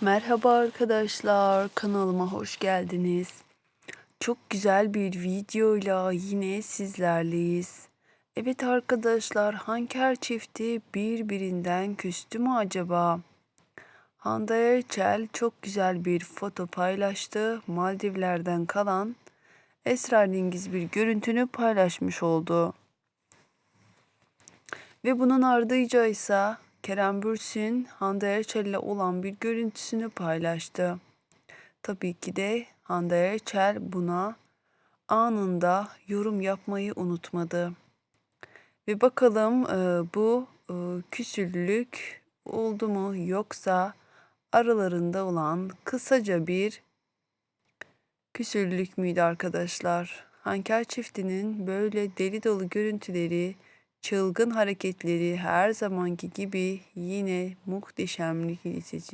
Merhaba arkadaşlar, kanalıma hoş geldiniz. Çok güzel bir videoyla yine sizlerleyiz. Evet arkadaşlar, Hanker çifti birbirinden küstü mü acaba? Hande Erçel çok güzel bir foto paylaştı. Maldivler'den kalan esrarengiz bir görüntünü paylaşmış oldu. Ve bunun ardıyca ise Kerem Bürsin Hande Erçel ile olan bir görüntüsünü paylaştı. Tabii ki de Hande Erçel buna anında yorum yapmayı unutmadı. Ve bakalım e, bu e, küsürlük oldu mu yoksa aralarında olan kısaca bir küsürlük müydü arkadaşlar? Hanker çiftinin böyle deli dolu görüntüleri, çılgın hareketleri her zamanki gibi yine muhteşemlik seçici.